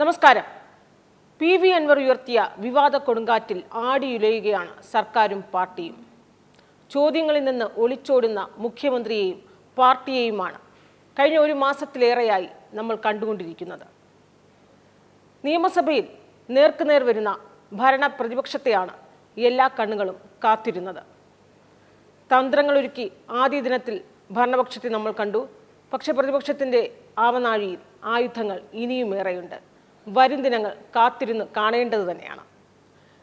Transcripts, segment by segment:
നമസ്കാരം. P V Anwar ഉയർത്തിയ വിവാദ കൊടുങ്കാറ്റിൽ ആടിയുലയുകയാണ് സർക്കാരും പാർട്ടിയും. ചോദ്യങ്ങളിൽ നിന്ന് ഒളിച്ചോടുന്ന മുഖ്യമന്ത്രിയെയും പാർട്ടിയെയുമാണ് കഴിഞ്ഞ ഒരു മാസത്തിലേറെയായി നമ്മൾ കണ്ടുകൊണ്ടിരിക്കുന്നത്. നിയമസഭയിൽ നേർക്കുനേർ വരുന്ന ഭരണ പ്രതിപക്ഷത്തെയാണ് എല്ലാ കണ്ണുകളും കാത്തിരുന്നത്. തന്ത്രങ്ങളൊരുക്കി ആദ്യ ദിനത്തിൽ ഭരണപക്ഷത്തെ നമ്മൾ കണ്ടു. പക്ഷേ പ്രതിപക്ഷത്തിന്റെ ആവനാഴിയിൽ ആയുധങ്ങൾ ഇനിയും ഏറെയുണ്ട് വരും ദിനങ്ങൾ കാത്തിരുന്ന് കാണേണ്ടത് തന്നെയാണ്.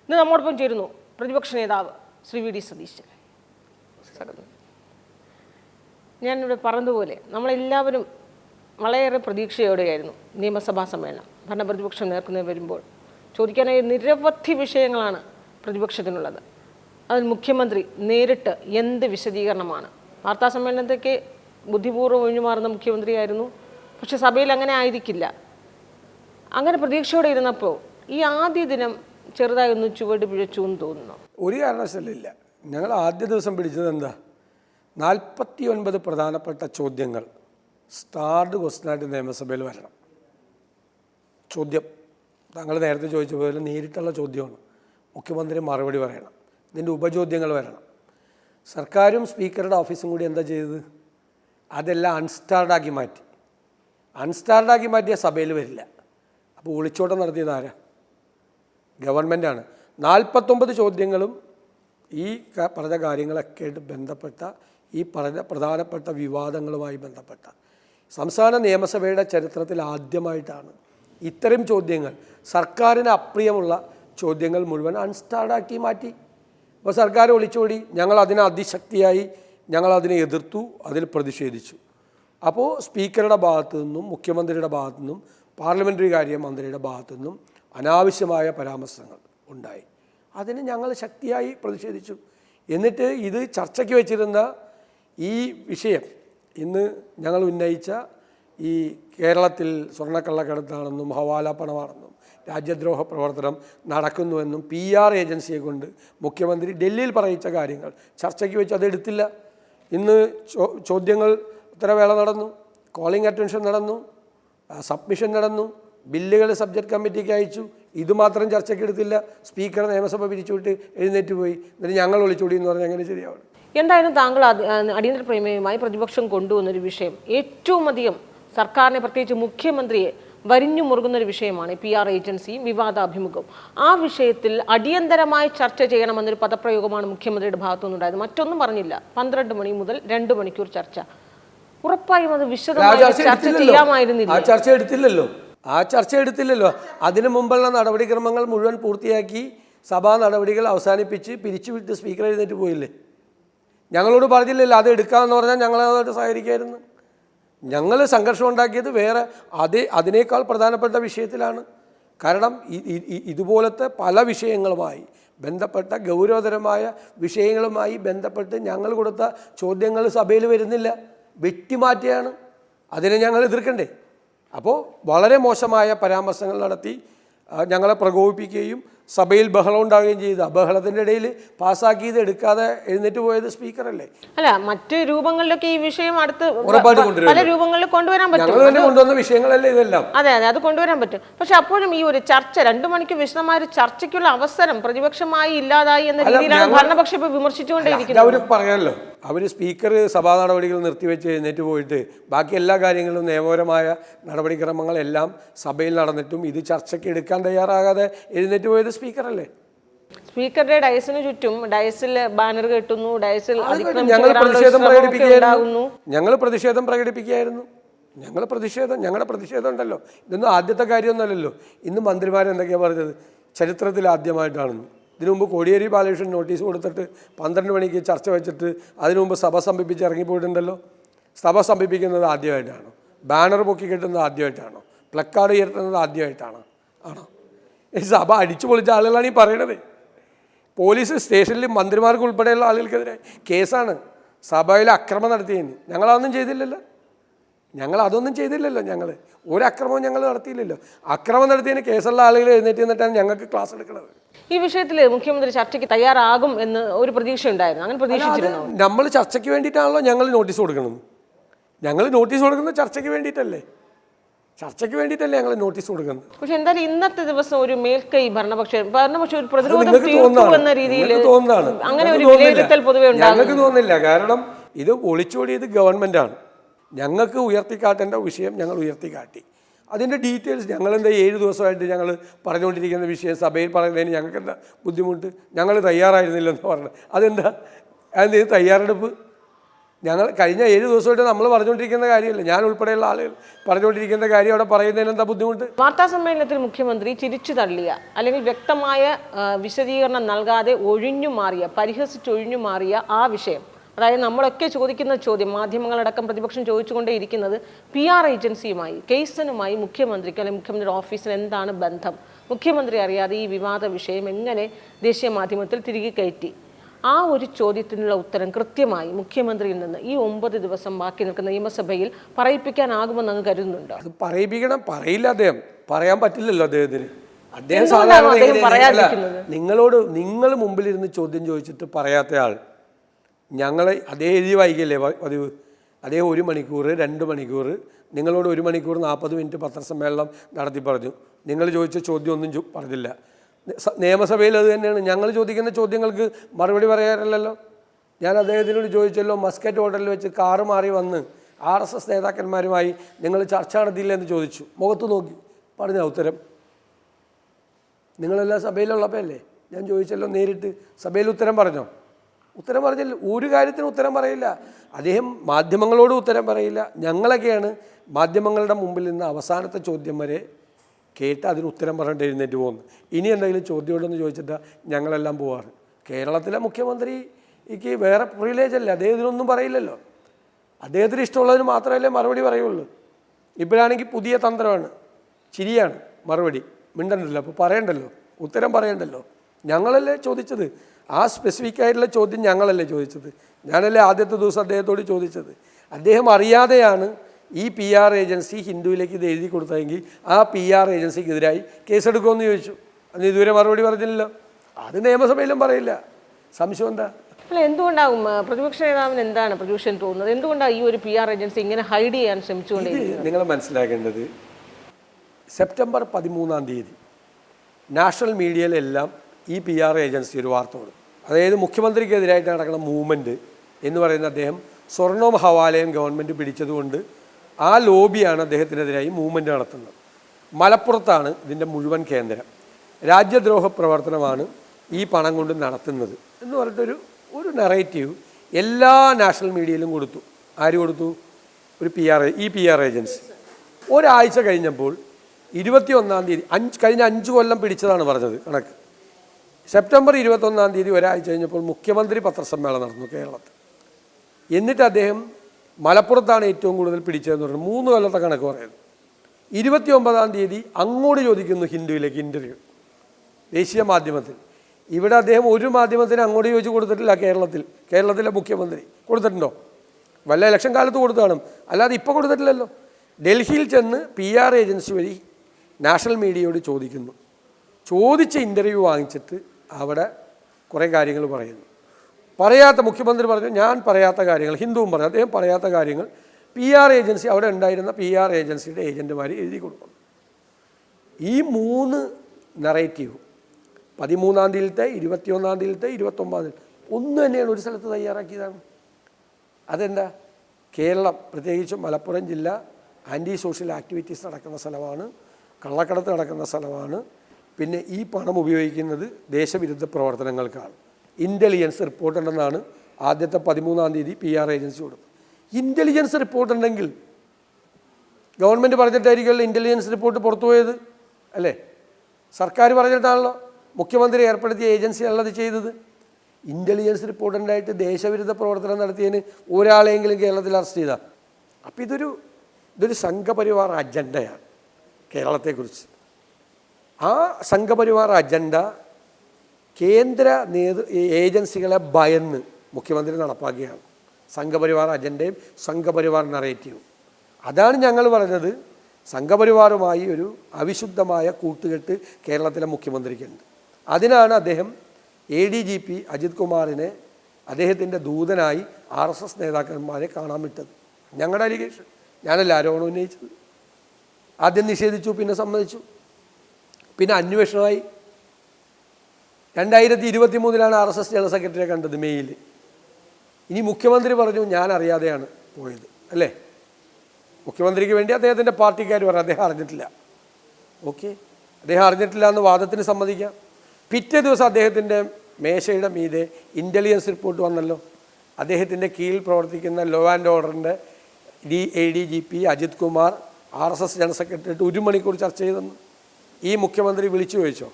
ഇന്ന് നമ്മോടൊപ്പം ചേരുന്നു പ്രതിപക്ഷ നേതാവ് ശ്രീ വി ഡി സതീശൻ. ഞാനിവിടെ പറഞ്ഞതുപോലെ നമ്മളെല്ലാവരും വളരെയേറെ പ്രതീക്ഷയോടെയായിരുന്നു നിയമസഭാ സമ്മേളനം. ഭരണപ്രതിപക്ഷം നേർക്കുന്നത് വരുമ്പോൾ ചോദിക്കാനായി നിരവധി വിഷയങ്ങളാണ് പ്രതിപക്ഷത്തിനുള്ളത്. അതിൽ മുഖ്യമന്ത്രി നേരിട്ട് എന്ത് വിശദീകരണമാണ്? വാർത്താ സമ്മേളനത്തേക്ക് ബുദ്ധിപൂർവം ഒഴിഞ്ഞുമാറുന്ന മുഖ്യമന്ത്രിയായിരുന്നു. പക്ഷെ സഭയിൽ അങ്ങനെ ആയിരിക്കില്ല. അങ്ങനെ പ്രതീക്ഷയോടെ ഇരുന്നപ്പോൾ ഈ ആദ്യ ദിനം ചെറുതായി ഒന്ന് ചുവട് പിഴച്ചു എന്ന് തോന്നുന്നു. ഒരു കാരണവശാലില്ല. ഞങ്ങൾ ആദ്യ ദിവസം പിടിച്ചത് എന്താ? നാൽപ്പത്തി ഒൻപത് പ്രധാനപ്പെട്ട ചോദ്യങ്ങൾ സ്റ്റാർഡ് ക്വസ്റ്റനായിട്ട് നിയമസഭയിൽ വരണം. ചോദ്യം. താങ്കൾ നേരത്തെ ചോദിച്ച പോലെ നേരിട്ടുള്ള ചോദ്യമാണ്. മുഖ്യമന്ത്രി മറുപടി പറയണം. ഇതിന്റെ ഉപചോദ്യങ്ങൾ വരണം. സർക്കാരും സ്പീക്കറുടെ ഓഫീസും കൂടി എന്താ ചെയ്തത്? അതെല്ലാം അൺസ്റ്റാർഡാക്കി മാറ്റി. അൺസ്റ്റാർഡാക്കി മാറ്റിയ സഭയിൽ വരില്ല. അപ്പോൾ ഒളിച്ചോട്ടം നടത്തിയത് ആരാ? ഗവൺമെന്റാണ് നാൽപ്പത്തൊമ്പത് ചോദ്യങ്ങളും ഈ പറഞ്ഞ കാര്യങ്ങളൊക്കെ ആയിട്ട് ബന്ധപ്പെട്ട ഈ പറഞ്ഞ പ്രധാനപ്പെട്ട വിവാദങ്ങളുമായി ബന്ധപ്പെട്ട. സംസ്ഥാന നിയമസഭയുടെ ചരിത്രത്തിൽ ആദ്യമായിട്ടാണ് ഇത്തരം ചോദ്യങ്ങൾ സർക്കാരിന് അപ്രിയമുള്ള ചോദ്യങ്ങൾ മുഴുവൻ അൺസ്റ്റാർഡാക്കി മാറ്റി. അപ്പോൾ സർക്കാർ ഒളിച്ചോടി ഞങ്ങൾ അതിനെ അതിശക്തിയായി ഞങ്ങൾ അതിനെ എതിർത്തു അതിൽ പ്രതിഷേധിച്ചു. അപ്പോൾ സ്പീക്കറുടെ ഭാഗത്തു നിന്നും മുഖ്യമന്ത്രിയുടെ ഭാഗത്തു നിന്നും പാർലമെന്ററി കാര്യ മന്ത്രിയുടെ ഭാഗത്തു നിന്നും അനാവശ്യമായ പരാമർശങ്ങൾ ഉണ്ടായി. അതിന് ഞങ്ങൾ ശക്തിയായി പ്രതിഷേധിച്ചു. എന്നിട്ട് ഇത് ചർച്ചയ്ക്ക് വെച്ചിരുന്ന ഈ വിഷയം ഇന്ന് ഞങ്ങൾ ഉന്നയിച്ച ഈ കേരളത്തിൽ സ്വർണക്കള്ളക്കടത്താണെന്നും ഹവാല പണമാണെന്നും രാജ്യദ്രോഹ പ്രവർത്തനം നടക്കുന്നുവെന്നും പി ആർ ഏജൻസിയെ കൊണ്ട് മുഖ്യമന്ത്രി ഡൽഹിയിൽ പറയിച്ച കാര്യങ്ങൾ ചർച്ചയ്ക്ക് വെച്ച് അതെടുത്തില്ല ഇന്ന് ചോദ്യങ്ങൾ ഉത്തരവേള നടന്നു കോളിംഗ് അറ്റൻഷൻ നടന്നു. സബ്മിഷൻ നടന്നു. ബില്ലുകൾ സബ്ജക്ട് കമ്മിറ്റിക്ക് അയച്ചു. ഇതുമാത്രം ചർച്ചയ്ക്ക് എടുത്തില്ല. സ്പീക്കർ നിയമസഭ പിരിച്ചുവിട്ട് എഴുന്നേറ്റ് പോയി. എന്നിട്ട് ഞങ്ങൾ ഒളിച്ചോടി എന്ന് പറഞ്ഞാൽ അങ്ങനെ ശരിയാവും എന്തായാലും താങ്കൾ അടിയന്തര പ്രമേയമായി പ്രതിപക്ഷം കൊണ്ടുവന്നൊരു വിഷയം? ഏറ്റവും അധികം സർക്കാരിനെ പ്രത്യേകിച്ച് മുഖ്യമന്ത്രിയെ വരിഞ്ഞു മുറുകുന്നൊരു വിഷയമാണ് പി ആർ ഏജൻസിയും വിവാദാഭിമുഖവും. ആ വിഷയത്തിൽ അടിയന്തരമായി ചർച്ച ചെയ്യണമെന്നൊരു പദപ്രയോഗമാണ് മുഖ്യമന്ത്രിയുടെ ഭാഗത്തുനിന്നുണ്ടായത്. മറ്റൊന്നും പറഞ്ഞില്ല. പന്ത്രണ്ട് മണി മുതൽ രണ്ട് മണിക്കൂർ ചർച്ച. ഉറപ്പായും അത് വിശദമായിരുന്നില്ല വിശദമായി ചർച്ച ചെയ്യാമായിരുന്നില്ല. ആ ചർച്ച എടുത്തില്ലല്ലോ. ആ ചർച്ച എടുത്തില്ലല്ലോ. അതിനു മുമ്പുള്ള നടപടിക്രമങ്ങൾ മുഴുവൻ പൂർത്തിയാക്കി സഭാ നടപടികൾ അവസാനിപ്പിച്ച് പിരിച്ചു വിട്ട് സ്പീക്കർ എഴുന്നേറ്റ് പോയില്ലേ? ഞങ്ങളോട് പറഞ്ഞില്ലല്ലോ അത് എടുക്കാമെന്ന് പറഞ്ഞാൽ ഞങ്ങൾ അതുമായിട്ട് സഹകരിക്കായിരുന്നു. ഞങ്ങൾ സംഘർഷം ഉണ്ടാക്കിയത് വേറെ അതേ അതിനേക്കാൾ പ്രധാനപ്പെട്ട വിഷയത്തിലാണ്. കാരണം ഇതുപോലത്തെ പല വിഷയങ്ങളുമായി ബന്ധപ്പെട്ട ഗൗരവതരമായ വിഷയങ്ങളുമായി ബന്ധപ്പെട്ട് ഞങ്ങൾ കൊടുത്ത ചോദ്യങ്ങൾ സഭയിൽ വരുന്നില്ല. വെട്ടിമാറ്റിയാണ് അതിനെ ഞങ്ങൾ എതിർക്കണ്ടേ? അപ്പോൾ വളരെ മോശമായ പരാമർശങ്ങൾ നടത്തി ഞങ്ങളെ പ്രകോപിപ്പിക്കുകയും സഭയിൽ ബഹളം ഉണ്ടാവുകയും ചെയ്തു. ബഹളത്തിന്റെ ഇടയിൽ പാസ്സാക്കിയത് എടുക്കാതെ എഴുന്നേറ്റ് പോയത് സ്പീക്കറല്ലേ അല്ല? മറ്റ് രൂപങ്ങളിലൊക്കെ ഈ വിഷയം അടുത്ത്. പല രൂപങ്ങളിൽ കൊണ്ടുവരാൻ പറ്റും. കൊണ്ടുവന്ന വിഷയങ്ങളല്ലേ ഇതെല്ലാം? അതെ അതെ അത് കൊണ്ടുവരാൻ പറ്റും. പക്ഷെ അപ്പോഴും ഈ ഒരു ചർച്ച രണ്ടു മണിക്ക് വിശദമായ ഒരു ചർച്ചയ്ക്കുള്ള അവസരം പ്രതിപക്ഷമായി ഇല്ലാതായി എന്ന രീതിയിലാണ് ഭരണപക്ഷം ഇപ്പൊ വിമർശിച്ചുകൊണ്ടേയിരിക്കുന്നത്. അവർ പറയാമല്ലോ അവർ സ്പീക്കർ സഭാ നടപടികൾ നിർത്തിവെച്ച് എഴുന്നേറ്റ് പോയിട്ട് ബാക്കി എല്ലാ കാര്യങ്ങളും നിയമപരമായ നടപടിക്രമങ്ങളെല്ലാം സഭയിൽ നടന്നിട്ടും ഇത് ചർച്ചയ്ക്ക് എടുക്കാൻ തയ്യാറാകാതെ എഴുന്നേറ്റ് പോയത് സ്പീക്കറല്ലേ? സ്പീക്കറുടെ ഡയസിന് ചുറ്റും ഡയസിൽ ബാനർ കെട്ടുന്നു ഡയസിൽ ഞങ്ങൾ പ്രതിഷേധം പ്രകടിപ്പിക്കുന്നു പ്രകടിപ്പിക്കുകയായിരുന്നു. ഞങ്ങൾ പ്രതിഷേധം പ്രകടിപ്പിക്കുകയായിരുന്നു. ഞങ്ങൾ പ്രതിഷേധം ഞങ്ങളുടെ പ്രതിഷേധം ഉണ്ടല്ലോ. ഇതൊന്നും ആദ്യത്തെ കാര്യമൊന്നുമല്ലല്ലോ. ഇന്ന് മന്ത്രിമാരെന്തൊക്കെയാണ് പറഞ്ഞത്? ചരിത്രത്തിൽ ആദ്യമായിട്ടാണെന്ന്. ഇതിനു മുമ്പ് കോടിയേരി ബാലകൃഷ്ണൻ നോട്ടീസ് കൊടുത്തിട്ട് പന്ത്രണ്ട് മണിക്ക് ചർച്ച വെച്ചിട്ട് അതിനു മുമ്പ് സഭ സംഭിപ്പിച്ച് ഇറങ്ങിപ്പോയിട്ടുണ്ടല്ലോ? സഭ സംഭിപ്പിക്കുന്നത് ആദ്യമായിട്ടാണോ? ബാനർ പൊക്കി കിട്ടുന്നത് ആദ്യമായിട്ടാണോ? പ്ലക്കാർഡ് ഉയർത്തുന്നത് ആദ്യമായിട്ടാണോ? ആണോ? ഈ സഭ അടിച്ചു പൊളിച്ച ആളുകളാണ് ഈ പറയണത്. പോലീസ് സ്റ്റേഷനിൽ മന്ത്രിമാർക്ക് ഉൾപ്പെടെയുള്ള ആളുകൾക്കെതിരെ കേസാണ്. സഭയിൽ അക്രമം നടത്തിയതിന് ഞങ്ങളതൊന്നും ചെയ്തില്ലല്ലോ. ഞങ്ങൾ അതൊന്നും ചെയ്തില്ലല്ലോ ഞങ്ങൾ ഒരു അക്രമവും ഞങ്ങൾ നടത്തിയില്ലല്ലോ. അക്രമം നടത്തിയതിന് കേസുള്ള ആളുകൾ എഴുന്നേറ്റ് നിന്നിട്ടാണ് ഞങ്ങൾക്ക് ക്ലാസ് എടുക്കുന്നത്. ഈ വിഷയത്തിൽ മുഖ്യമന്ത്രി ചർച്ചയ്ക്ക് തയ്യാറാകും എന്ന് ഒരു പ്രതീക്ഷ ഉണ്ടായിരുന്നു അങ്ങനെ പ്രതീക്ഷിച്ചിരുന്നു? നമ്മൾ ചർച്ചയ്ക്ക് വേണ്ടിയിട്ടാണല്ലോ ഞങ്ങൾ നോട്ടീസ് കൊടുക്കണം ഞങ്ങൾ നോട്ടീസ് കൊടുക്കുന്നത് ചർച്ചയ്ക്ക് വേണ്ടിയിട്ടല്ലേ? ചർച്ചയ്ക്ക് വേണ്ടിയിട്ടല്ലേ ഞങ്ങൾ നോട്ടീസ് കൊടുക്കുന്നത്? പക്ഷെ എന്തായാലും ഇന്നത്തെ ദിവസം ഒരു മേൽക്കൈ ഭരണപക്ഷ ഭരണപക്ഷം ഒരു പ്രതിരോധം എന്ന രീതിയിൽ അങ്ങനെ ഒരു. വിലയിരുത്തൽ പൊതുവെ ഞങ്ങൾക്ക് തോന്നുന്നില്ല കാരണം ഇത് ഒളിച്ചോടിയത് ആണ്. ഞങ്ങൾക്ക് ഉയർത്തിക്കാട്ടേണ്ട വിഷയം ഞങ്ങൾ ഉയർത്തിക്കാട്ടി. അതിന്റെ ഡീറ്റെയിൽസ് ഞങ്ങളെന്താ ഏഴ് ദിവസമായിട്ട് ഞങ്ങൾ പറഞ്ഞുകൊണ്ടിരിക്കുന്ന വിഷയം സഭയിൽ പറയുന്നതിന് ഞങ്ങൾക്ക് എന്താ ബുദ്ധിമുട്ട്? ഞങ്ങൾ തയ്യാറായിരുന്നില്ലെന്ന് പറഞ്ഞു. അതെന്താ? അതെന്ത് തയ്യാറെടുപ്പ്? ഞങ്ങൾ കഴിഞ്ഞ ഏഴ് ദിവസമായിട്ട് നമ്മൾ പറഞ്ഞുകൊണ്ടിരിക്കുന്ന കാര്യമല്ല? ഞാൻ ഉൾപ്പെടെയുള്ള ആളുകൾ പറഞ്ഞുകൊണ്ടിരിക്കുന്ന കാര്യം അവിടെ പറയുന്നതിന് എന്താ ബുദ്ധിമുട്ട്? വാർത്താ സമ്മേളനത്തിൽ മുഖ്യമന്ത്രി ചിരിച്ചു തള്ളിയ അല്ലെങ്കിൽ വ്യക്തമായ വിശദീകരണം നൽകാതെ ഒഴിഞ്ഞു മാറിയ പരിഹസിച്ചൊഴിഞ്ഞു മാറിയ ആ വിഷയം. അതായത് നമ്മളൊക്കെ ചോദിക്കുന്ന ചോദ്യം മാധ്യമങ്ങളടക്കം പ്രതിപക്ഷം ചോദിച്ചുകൊണ്ടേയിരിക്കുന്നത് പി ആർ ഏജൻസിയുമായി കേസനുമായി മുഖ്യമന്ത്രിക്ക് അല്ലെങ്കിൽ മുഖ്യമന്ത്രിയുടെ ഓഫീസിന് എന്താണ് ബന്ധം? മുഖ്യമന്ത്രി അറിയാതെ ഈ വിവാദ വിഷയം എങ്ങനെ ദേശീയ മാധ്യമത്തിൽ തിരികെ കയറ്റി? ആ ഒരു ചോദ്യത്തിനുള്ള ഉത്തരം കൃത്യമായി മുഖ്യമന്ത്രിയിൽ നിന്ന് ഈ ഒമ്പത് ദിവസം ബാക്കി നിൽക്കുന്ന നിയമസഭയിൽ പറയിപ്പിക്കാനാകുമെന്ന് അങ്ങ് കരുതുന്നുണ്ടോ? അത് പറയിപ്പിക്കണം. പറയില്ല അദ്ദേഹം. പറയാൻ പറ്റില്ലല്ലോ അദ്ദേഹത്തിന്. അദ്ദേഹം സാധാരണ? നിങ്ങളോട് നിങ്ങൾ മുമ്പിലിരുന്ന് ചോദ്യം ചോദിച്ചിട്ട് പറയാത്ത ആൾ ഞങ്ങളെ അതേ എഴുതി വായിക്കല്ലേ പതിവ്? അതേ ഒരു മണിക്കൂർ രണ്ട് മണിക്കൂർ നിങ്ങളോട് ഒരു മണിക്കൂർ നാൽപ്പത് മിനിറ്റ് പത്രസമ്മേളനം നടത്തി പറഞ്ഞു. നിങ്ങൾ ചോദിച്ച ചോദ്യം ഒന്നും പറഞ്ഞില്ല. നിയമസഭയിൽ അത് തന്നെയാണ്. ഞങ്ങൾ ചോദിക്കുന്ന ചോദ്യങ്ങൾക്ക് മറുപടി പറയാറില്ലല്ലോ. ഞാൻ അദ്ദേഹത്തിനോട് ചോദിച്ചല്ലോ മസ്കറ്റ് ഹോട്ടലിൽ വെച്ച് കാറ് മാറി വന്ന് ആർ എസ് എസ് നേതാക്കന്മാരുമായി നിങ്ങൾ ചർച്ച നടത്തിയില്ല എന്ന് ചോദിച്ചു. മുഖത്ത് നോക്കി. പറഞ്ഞ ഉത്തരം. നിങ്ങളെല്ലാം സഭയിലുള്ളപ്പോൾ അല്ലേ? ഞാൻ ചോദിച്ചല്ലോ നേരിട്ട്. സഭയിൽ ഉത്തരം പറഞ്ഞോ? ഉത്തരം പറഞ്ഞില്ല. ഒരു കാര്യത്തിന് ഉത്തരം പറയില്ല. അദ്ദേഹം മാധ്യമങ്ങളോട് ഉത്തരം പറയില്ല. ഞങ്ങളൊക്കെയാണ് മാധ്യമങ്ങളുടെ മുമ്പിൽ നിന്ന് അവസാനത്തെ ചോദ്യം വരെ കേട്ട് അതിന് ഉത്തരം പറഞ്ഞിട്ട് എഴുന്നേറ്റ് പോകുന്നു ഇനി എന്തെങ്കിലും ചോദ്യമുണ്ടെന്ന് ചോദിച്ചിട്ട് ഞങ്ങളെല്ലാം പോവാറ്. കേരളത്തിലെ മുഖ്യമന്ത്രിക്ക് വേറെ പ്രിവിലേജ് അല്ല. അദ്ദേഹം ഇതിനൊന്നും പറയില്ലല്ലോ. അദ്ദേഹത്തിന് ഇഷ്ടമുള്ളതിന് മാത്രമല്ലേ മറുപടി പറയുള്ളൂ. ഇപ്പോഴാണെങ്കിൽ പുതിയ തന്ത്രമാണ്. ശരിയാണ്. മറുപടി. മിണ്ടണ്ടല്ലോ. അപ്പോൾ പറയണ്ടല്ലോ. ഉത്തരം പറയണ്ടല്ലോ. ഞങ്ങളല്ലേ ചോദിച്ചത്? ആ സ്പെസിഫിക് ആയിട്ടുള്ള ചോദ്യം ഞങ്ങളല്ലേ ചോദിച്ചത്? ഞാനല്ലേ ആദ്യത്തെ ദിവസം അദ്ദേഹത്തോട് ചോദിച്ചത്. അദ്ദേഹം അറിയാതെയാണ് ഈ പി ആർ ഏജൻസി ഹിന്ദുവിലേക്ക് ഇത് എഴുതി കൊടുത്തതെങ്കിൽ ആ പി ആർ ഏജൻസിക്കെതിരായി കേസെടുക്കുമെന്ന് ചോദിച്ചു. അന്ന് ഇതുവരെ മറുപടി പറഞ്ഞില്ലല്ലോ. അത് നിയമസഭയിലും പറയില്ല. സംശയം എന്താ? അല്ല എന്തുകൊണ്ടാകും പ്രതിപക്ഷ നേതാവിന് എന്താണ് പ്രതിപക്ഷം തോന്നുന്നത്? എന്തുകൊണ്ടാണ് ഈ ഒരു പി ആർ ഏജൻസി ഇങ്ങനെ ഹൈഡ് ചെയ്യാൻ ശ്രമിച്ചുകൊണ്ട് ഇത് നിങ്ങൾ മനസ്സിലാക്കേണ്ടത് സെപ്റ്റംബർ പതിമൂന്നാം തീയതി നാഷണൽ മീഡിയയിലെല്ലാം ഈ പി ആർ ഏജൻസി ഒരു വാർത്ത കൊടുത്തു. അതായത് മുഖ്യമന്ത്രിക്കെതിരായിട്ട് നടക്കുന്ന മൂവ്മെന്റ് എന്ന് പറയുന്ന അദ്ദേഹം സ്വർണവും ഹവാലയും ഗവൺമെന്റ് പിടിച്ചതുകൊണ്ട് ആ ലോബിയാണ് അദ്ദേഹത്തിനെതിരായി മൂവ്മെന്റ് നടത്തുന്നത്. മലപ്പുറത്താണ് ഇതിന്റെ മുഴുവൻ കേന്ദ്രം. രാജ്യദ്രോഹ പ്രവർത്തനമാണ് ഈ പണം കൊണ്ട് നടത്തുന്നത് എന്ന് പറഞ്ഞിട്ടൊരു ഒരു നെറേറ്റീവ് എല്ലാ നാഷണൽ മീഡിയയിലും കൊടുത്തു. ആര് കൊടുത്തു? ഒരു പി ആർ ഈ പി ആർ ഏജൻസി ഒരാഴ്ച കഴിഞ്ഞപ്പോൾ ഇരുപത്തി ഒന്നാം തീയതി അഞ്ച് കഴിഞ്ഞ അഞ്ച് കൊല്ലം പിടിച്ചതാണ് പറഞ്ഞത് കണക്ക്. സെപ്റ്റംബർ ഇരുപത്തൊന്നാം തീയതി ഒരാഴ്ച കഴിഞ്ഞപ്പോൾ മുഖ്യമന്ത്രി പത്രസമ്മേളനം നടന്നു കേരളത്തിൽ. എന്നിട്ട് അദ്ദേഹം മലപ്പുറത്താണ് ഏറ്റവും കൂടുതൽ പിടിച്ചതെന്ന് പറഞ്ഞു മൂന്ന് കൊല്ലത്തെ കണക്ക് പറയുന്നത് ഇരുപത്തി ഒമ്പതാം തീയതി അങ്ങോട്ട് ചോദിക്കുന്നു ഹിന്ദുവിലേക്ക് ഇന്റർവ്യൂ ദേശീയ മാധ്യമത്തിൽ ഇവിടെ അദ്ദേഹം ഒരു മാധ്യമത്തിന് അങ്ങോട്ട് ചോദിച്ചു കൊടുത്തിട്ടില്ല കേരളത്തിൽ. കേരളത്തിലെ മുഖ്യമന്ത്രി. കൊടുത്തിട്ടുണ്ടോ? വല്ല ഇലക്ഷൻ കാലത്ത് കൊടുത്തു കാണും അല്ലാതെ ഇപ്പോൾ കൊടുത്തിട്ടില്ലല്ലോ. ഡൽഹിയിൽ ചെന്ന് പി ആർ ഏജൻസി വഴി നാഷണൽ മീഡിയയോട് ചോദിക്കുന്നു. ചോദിച്ച ഇന്റർവ്യൂ വാങ്ങിച്ചിട്ട് അവിടെ കുറേ കാര്യങ്ങൾ പറയുന്നു. പറയാത്ത മുഖ്യമന്ത്രി പറഞ്ഞു ഞാൻ പറയാത്ത കാര്യങ്ങൾ ഹിന്ദുവും പറഞ്ഞു അദ്ദേഹം പറയാത്ത കാര്യങ്ങൾ പി ആർ ഏജൻസി അവിടെ ഉണ്ടായിരുന്ന പി ആർ ഏജൻസിയുടെ ഏജന്റുമാർ എഴുതി കൊടുക്കുന്നു. ഈ മൂന്ന് നറേറ്റീവ് പതിമൂന്നാം തീയതിയിലത്തെ ഇരുപത്തിയൊന്നാം തീയതിയിലത്തെ ഇരുപത്തൊമ്പതാം തീയതി ഒന്ന് തന്നെയാണ് ഒരു സ്ഥലത്ത് തയ്യാറാക്കിയതാണ്. അതെന്താ? കേരളം പ്രത്യേകിച്ചും മലപ്പുറം ജില്ല ആന്റി സോഷ്യൽ ആക്ടിവിറ്റീസ് നടക്കുന്ന സ്ഥലമാണ് കള്ളക്കടത്ത് നടക്കുന്ന സ്ഥലമാണ് പിന്നെ ഈ പണം ഉപയോഗിക്കുന്നത് ദേശവിരുദ്ധ പ്രവർത്തനങ്ങൾക്കാണ്. ഇന്റലിജൻസ് റിപ്പോർട്ട് ഉണ്ടെന്നാണ് ആദ്യത്തെ പതിമൂന്നാം തീയതി പി ആർ ഏജൻസി കൊടുത്തത് ഇന്റലിജൻസ് റിപ്പോർട്ട് ഉണ്ടെങ്കിൽ ഗവൺമെന്റ് പറഞ്ഞിട്ടായിരിക്കുമല്ലോ ഇന്റലിജൻസ് റിപ്പോർട്ട് പുറത്തുപോയത് അല്ലേ? സർക്കാർ പറഞ്ഞിട്ടാണല്ലോ മുഖ്യമന്ത്രി ഏർപ്പെടുത്തിയ ഏജൻസിയാണല്ലോ അത് ചെയ്തത്. ഇന്റലിജൻസ് റിപ്പോർട്ട് ഉണ്ടായിട്ട് ദേശവിരുദ്ധ പ്രവർത്തനം നടത്തിയതിന് ഒരാളെങ്കിലും കേരളത്തിൽ അറസ്റ്റ് ചെയ്താൽ അപ്പോൾ ഇതൊരു ഇതൊരു സംഘപരിവാർ അജണ്ടയാണ് കേരളത്തെക്കുറിച്ച്. ആ സംഘപരിവാർ അജണ്ട കേന്ദ്ര നേതൃ ഏജൻസികളെ ഭയന്ന് മുഖ്യമന്ത്രി നടപ്പാക്കുകയാണ് സംഘപരിവാർ അജണ്ടയും സംഘപരിവാർ നറേറ്റീവും അതാണ് ഞങ്ങൾ പറഞ്ഞത്. സംഘപരിവാറുമായി ഒരു അവിശുദ്ധമായ കൂട്ടുകെട്ട് കേരളത്തിലെ മുഖ്യമന്ത്രിക്കുണ്ട്. അതിനാണ് അദ്ദേഹം A D G P Ajith കുമാറിനെ അദ്ദേഹത്തിന്റെ ദൂതനായി ആർ എസ് എസ് നേതാക്കന്മാരെ കാണാൻ വിട്ടത്. ഞങ്ങളുടെ അലിഗേഷൻ. ഞാനല്ല ആരോപണം ഉന്നയിച്ചത്. ആദ്യം നിഷേധിച്ചു പിന്നെ സമ്മതിച്ചു. പിന്നെ അന്വേഷണമായി. രണ്ടായിരത്തി ഇരുപത്തി മൂന്നിലാണ് ആർ എസ് എസ് ജനറൽ സെക്രട്ടറിയെ കണ്ടത് മെയ്യിൽ ഇനി മുഖ്യമന്ത്രി പറഞ്ഞു ഞാൻ അറിയാതെയാണ് പോയത് അല്ലേ? മുഖ്യമന്ത്രിക്ക് വേണ്ടി അദ്ദേഹത്തിന്റെ പാർട്ടിക്കാർ പറഞ്ഞു അദ്ദേഹം അറിഞ്ഞിട്ടില്ല. ഓക്കെ. അദ്ദേഹം അറിഞ്ഞിട്ടില്ല എന്ന് വാദത്തിന് സമ്മതിക്കാം. പിറ്റേ ദിവസം അദ്ദേഹത്തിന്റെ മേശയുടെ മീതെ ഇന്റലിജൻസ് റിപ്പോർട്ട് വന്നല്ലോ. അദ്ദേഹത്തിന്റെ കീഴിൽ പ്രവർത്തിക്കുന്ന ലോ ആൻഡ് ഓർഡറിന്റെ D A D G P Ajith Kumar R S S general secretary ഒരു മണിക്കൂർ ചർച്ച ചെയ്തെന്ന് ഈ മുഖ്യമന്ത്രി വിളിച്ചു ചോദിച്ചോ?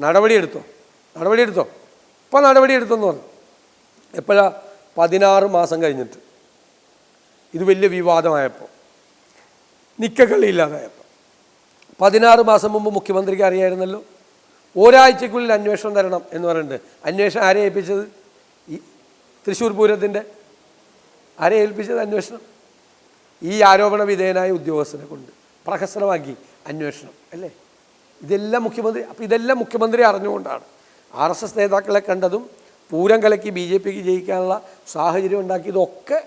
നടപടിയെടുത്തോ? നടപടിയെടുത്തോ? ഇപ്പോൾ നടപടിയെടുത്തെന്ന് പറഞ്ഞു. എപ്പോഴാ? പതിനാറ് മാസം കഴിഞ്ഞിട്ട്. ഇത് വലിയ വിവാദമായപ്പോൾ നിക്കക്കള്ളി ഇല്ലാതായപ്പോൾ പതിനാറ് മാസം മുമ്പ് മുഖ്യമന്ത്രിക്ക് അറിയായിരുന്നല്ലോ. ഒരാഴ്ചക്കുള്ളിൽ അന്വേഷണം തരണം എന്ന് പറഞ്ഞിട്ട് അന്വേഷണം ആരെ ഏൽപ്പിച്ചത്? ഈ തൃശ്ശൂർ പൂരത്തിന്റെ ആരെ ഏൽപ്പിച്ചത് അന്വേഷണം? ഈ ആരോപണ വിധേയനായ ഉദ്യോഗസ്ഥനെ കൊണ്ട് പ്രഹസനമാക്കി അന്വേഷണം അല്ലേ? ഇതെല്ലാം മുഖ്യമന്ത്രി അപ്പോൾ ഇതെല്ലാം മുഖ്യമന്ത്രി അറിഞ്ഞുകൊണ്ടാണ്. ആർ എസ് എസ് നേതാക്കളെ കണ്ടതും പൂരം കലക്കി ബി ജെ പിക്ക് ജയിക്കാനുള്ള സാഹചര്യം ഉണ്ടാക്കിയതൊക്കെ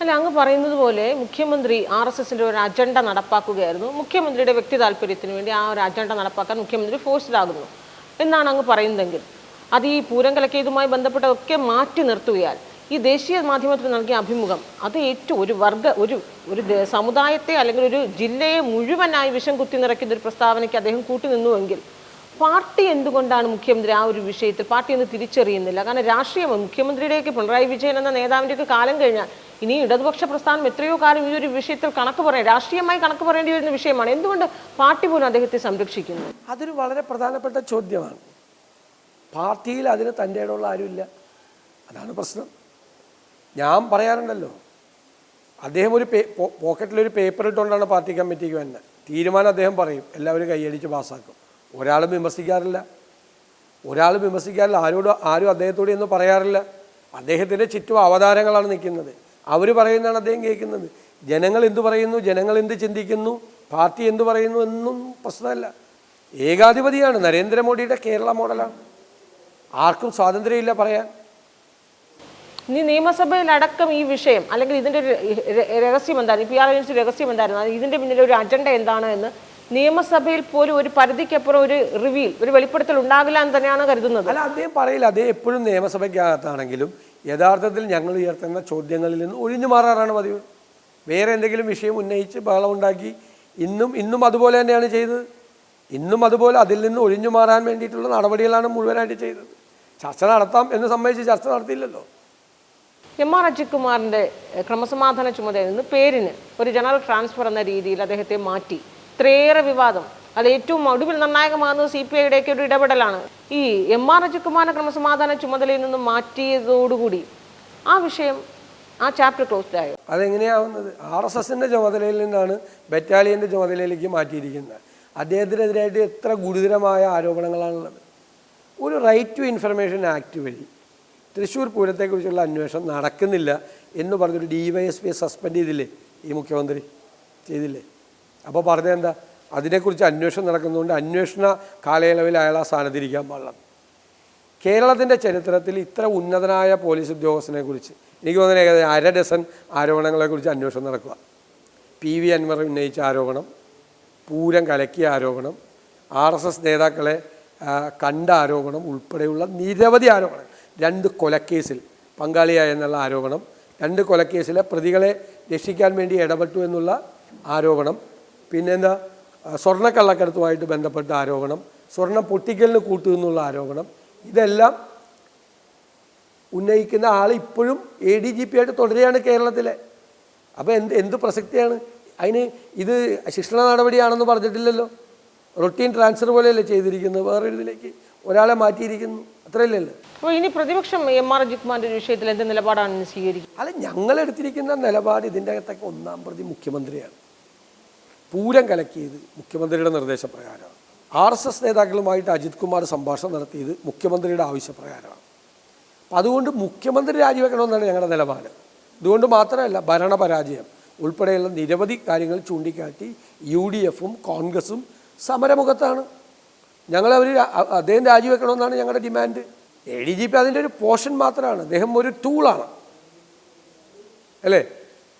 അല്ല അങ്ങ് പറയുന്നത് പോലെ മുഖ്യമന്ത്രി ആർ എസ് എസിന്റെ ഒരു അജണ്ട നടപ്പാക്കുകയായിരുന്നു. മുഖ്യമന്ത്രിയുടെ വ്യക്തി താല്പര്യത്തിന് വേണ്ടി ആ ഒരു അജണ്ട നടപ്പാക്കാൻ മുഖ്യമന്ത്രി ഫോഴ്സ്ഡ് ആകുന്നു എന്നാണ് അങ്ങ് പറയുന്നതെങ്കിൽ അത് ഈ പൂരം കലക്കിയതുമായി ബന്ധപ്പെട്ടതൊക്കെ മാറ്റി നിർത്തുകയാൽ ഈ ദേശീയ മാധ്യമത്തിന് നൽകിയ അഭിമുഖം അത് ഏറ്റവും ഒരു വർഗ ഒരു ഒരു സമുദായത്തെ അല്ലെങ്കിൽ ഒരു ജില്ലയെ മുഴുവനായി വിഷം കുത്തി നിറയ്ക്കുന്ന ഒരു പ്രസ്താവനയ്ക്ക് അദ്ദേഹം കൂട്ടുനിന്നുവെങ്കിൽ പാർട്ടി എന്തുകൊണ്ടാണ് മുഖ്യമന്ത്രി ആ ഒരു വിഷയത്തിൽ പാർട്ടി ഒന്ന് തിരിച്ചറിയുന്നില്ല? കാരണം രാഷ്ട്രീയം മുഖ്യമന്ത്രിയുടെയൊക്കെ പിണറായി വിജയൻ എന്ന നേതാവിന്റെയൊക്കെ കാലം കഴിഞ്ഞാൽ ഇനി ഇടതുപക്ഷ പ്രസ്ഥാനം എത്രയോ കാലം ഈ ഒരു വിഷയത്തിൽ കണക്ക് പറയാം രാഷ്ട്രീയമായി കണക്ക് പറയേണ്ടി വരുന്ന വിഷയമാണ്. എന്തുകൊണ്ട് പാർട്ടി പോലും അദ്ദേഹത്തെ സംരക്ഷിക്കുന്നു? അതൊരു വളരെ പ്രധാനപ്പെട്ട ചോദ്യമാണ്. പാർട്ടിയിൽ അതിന് തന്റെ ഇടമുള്ള ആരുമില്ല. അതാണ് പ്രശ്നം. ഞാൻ പറയാറുണ്ടല്ലോ. അദ്ദേഹം ഒരു പേ പോക്കറ്റിലൊരു പേപ്പർ ഇട്ടുകൊണ്ടാണ് പാർട്ടി കമ്മിറ്റിക്ക് വരുന്നത്. തീരുമാനം അദ്ദേഹം പറയും. എല്ലാവരും കൈയടിച്ച് പാസ്സാക്കും. ഒരാളും വിമർശിക്കാറില്ല. ഒരാളും വിമർശിക്കാറില്ല. ആരോടും ആരും അദ്ദേഹത്തോട് എന്ന് പറയാറില്ല. അദ്ദേഹത്തിന്റെ ചുറ്റും അവതാരങ്ങളാണ് നിൽക്കുന്നത്. അവർ പറയുന്നതാണ് അദ്ദേഹം കേൾക്കുന്നത്. ജനങ്ങൾ എന്തു പറയുന്നു? ജനങ്ങൾ എന്ത് ചിന്തിക്കുന്നു? പാർട്ടി എന്തു പറയുന്നു? എന്നും പ്രശ്നമല്ല. ഏകാധിപതിയാണ്. നരേന്ദ്രമോദിയുടെ കേരള മോഡലാണ്. ആർക്കും സ്വാതന്ത്ര്യമില്ല പറയാൻ. ഇനി നിയമസഭയിലടക്കം ഈ വിഷയം അല്ലെങ്കിൽ ഇതിന്റെ ഒരു രഹസ്യം എന്തായിരുന്നു? പി ആർ ഏജൻസി രഹസ്യം എന്തായിരുന്നു? അത് ഇതിന്റെ പിന്നിൽ ഒരു അജണ്ട എന്താണ് എന്ന് നിയമസഭയിൽ പോലും ഒരു പരിധിക്കപ്പുറം ഒരു റിവീൽ ഒരു വെളിപ്പെടുത്തൽ ഉണ്ടാകില്ല എന്ന് തന്നെയാണ് കരുതുന്നത്. അല്ല അദ്ദേഹം പറയില്ല. അദ്ദേഹം എപ്പോഴും നിയമസഭയ്ക്കകത്താണെങ്കിലും യഥാർത്ഥത്തിൽ ഞങ്ങൾ ഉയർത്തുന്ന ചോദ്യങ്ങളിൽ നിന്ന് ഒഴിഞ്ഞു മാറാറാണ് പതിവ്. വേറെ എന്തെങ്കിലും വിഷയം ഉന്നയിച്ച് ബഹളം ഉണ്ടാക്കി ഇന്നും ഇന്നും അതുപോലെ തന്നെയാണ് ചെയ്തത്. ഇന്നും അതുപോലെ അതിൽ നിന്ന് ഒഴിഞ്ഞു മാറാൻ വേണ്ടിയിട്ടുള്ള നടപടികളാണ് മുഴുവനായിട്ട് ചെയ്തത്. ചർച്ച നടത്താം എന്ന് സമ്മതിച്ച് ചർച്ച നടത്തിയില്ലല്ലോ. എം ആർ അജിത് കുമാറിന്റെ ക്രമസമാധാന ചുമതലയിൽ നിന്ന് പേരിന് ഒരു ജനറൽ ട്രാൻസ്ഫർ എന്ന രീതിയിൽ അദ്ദേഹത്തെ മാറ്റി. ഇത്രയേറെ വിവാദം. അത് ഏറ്റവും ഒടുവിൽ നിർണായകമാകുന്നത് സി പി ഐയുടെയൊക്കെ ഒരു ഇടപെടലാണ്. ഈ എം ആർ അജിത് കുമാറിന്റെ ക്രമസമാധാന ചുമതലയിൽ നിന്ന് മാറ്റിയതോടുകൂടി ആ വിഷയം ആ ചാപ്റ്റർ ക്ലോസ്ഡ് ആയോ? അതെങ്ങനെയാവുന്നത്? ആർ എസ് എസിന്റെ ചുമതലയിൽ നിന്നാണ് ബറ്റാലിയന്റെ ചുമതലയിലേക്ക് മാറ്റിയിരിക്കുന്നത്. അദ്ദേഹത്തിനെതിരായിട്ട് എത്ര ഗുരുതരമായ ആരോപണങ്ങളാണുള്ളത്. ഒരു റൈറ്റ് ടു ഇൻഫർമേഷൻ ആക്ട് വഴി തൃശ്ശൂർ പൂരത്തെക്കുറിച്ചുള്ള അന്വേഷണം നടക്കുന്നില്ല എന്ന് പറഞ്ഞൊരു ഡി വൈ എസ് പിയെ സസ്പെൻഡ് ചെയ്തില്ലേ ഈ മുഖ്യമന്ത്രി? ചെയ്തില്ലേ? അപ്പോൾ പറഞ്ഞതെന്താ അതിനെക്കുറിച്ച് അന്വേഷണം നടക്കുന്നതുകൊണ്ട് അന്വേഷണ കാലയളവിൽ അയാൾ ആ സ്ഥാനത്തിരിക്കാൻ പാടില്ല. കേരളത്തിന്റെ ചരിത്രത്തിൽ ഇത്ര ഉന്നതനായ പോലീസ് ഉദ്യോഗസ്ഥനെ കുറിച്ച് എനിക്ക് തോന്നുന്നത് ഏകദേശം അര ഡസൻ ആരോപണങ്ങളെക്കുറിച്ച് അന്വേഷണം നടക്കുക. പി വി അൻവർ ഉന്നയിച്ച ആരോപണം പൂരം കലക്കിയ ആരോപണം ആർ എസ് എസ് നേതാക്കളെ കണ്ട ആരോപണം ഉൾപ്പെടെയുള്ള നിരവധി ആരോപണം രണ്ട് കൊലക്കേസിൽ പങ്കാളിയായ എന്നുള്ള ആരോപണം രണ്ട് കൊലക്കേസിലെ പ്രതികളെ രക്ഷിക്കാൻ വേണ്ടി ഇടപെട്ടു എന്നുള്ള ആരോപണം പിന്നെന്താ സ്വർണക്കള്ളക്കടത്തുമായിട്ട് ബന്ധപ്പെട്ട ആരോപണം സ്വർണം പൊട്ടിക്കലിന് കൂട്ടു എന്നുള്ള ആരോപണം ഇതെല്ലാം ഉന്നയിക്കുന്ന ആൾ ഇപ്പോഴും എ ഡി ജി പി ആയിട്ട് തുടരുകയാണ് കേരളത്തിലെ. അപ്പോൾ എന്ത് എന്ത് പ്രസക്തിയാണ്? അതിന് ഇത് ശിക്ഷണ നടപടിയാണെന്ന് പറഞ്ഞിട്ടില്ലല്ലോ. റൊട്ടീൻ ട്രാൻസ്ഫർ പോലെയല്ലേ ചെയ്തിരിക്കുന്നത് വേറെ ഇതിലേക്ക് ഒരാളെ മാറ്റിയിരിക്കുന്നു. അത്രയല്ലല്ലോ അപ്പോൾ ഇനി പ്രതിപക്ഷം എം ആർ അജിത് ഒരു വിഷയത്തിൽ എന്ത് നിലപാടാണ് സ്വീകരിക്കുന്നത്? അല്ല ഞങ്ങൾ എടുത്തിരിക്കുന്ന നിലപാട് ഇതിന്റെ അകത്തൊക്കെ ഒന്നാം പ്രതി മുഖ്യമന്ത്രിയാണ്. പൂരം കലക്കിയത് മുഖ്യമന്ത്രിയുടെ നിർദ്ദേശപ്രകാരമാണ്. ആർ എസ് എസ് നേതാക്കളുമായിട്ട് അജിത് കുമാർ സംഭാഷണം നടത്തിയത് മുഖ്യമന്ത്രിയുടെ ആവശ്യപ്രകാരമാണ്. അപ്പം അതുകൊണ്ട് മുഖ്യമന്ത്രി രാജിവെക്കണമെന്നാണ് ഞങ്ങളുടെ നിലപാട്. ഇതുകൊണ്ട് മാത്രമല്ല ഭരണപരാജയം ഉൾപ്പെടെയുള്ള നിരവധി കാര്യങ്ങൾ ചൂണ്ടിക്കാട്ടി യു ഡി എഫും കോൺഗ്രസും സമരമുഖത്താണ്. ഞങ്ങളവർ അദ്ദേഹം രാജിവെക്കണമെന്നാണ് ഞങ്ങളുടെ demand. A D G P അതിന്റെ ഒരു പോർഷൻ മാത്രമാണ്. അദ്ദേഹം ഒരു ടൂളാണ്. അല്ലേ?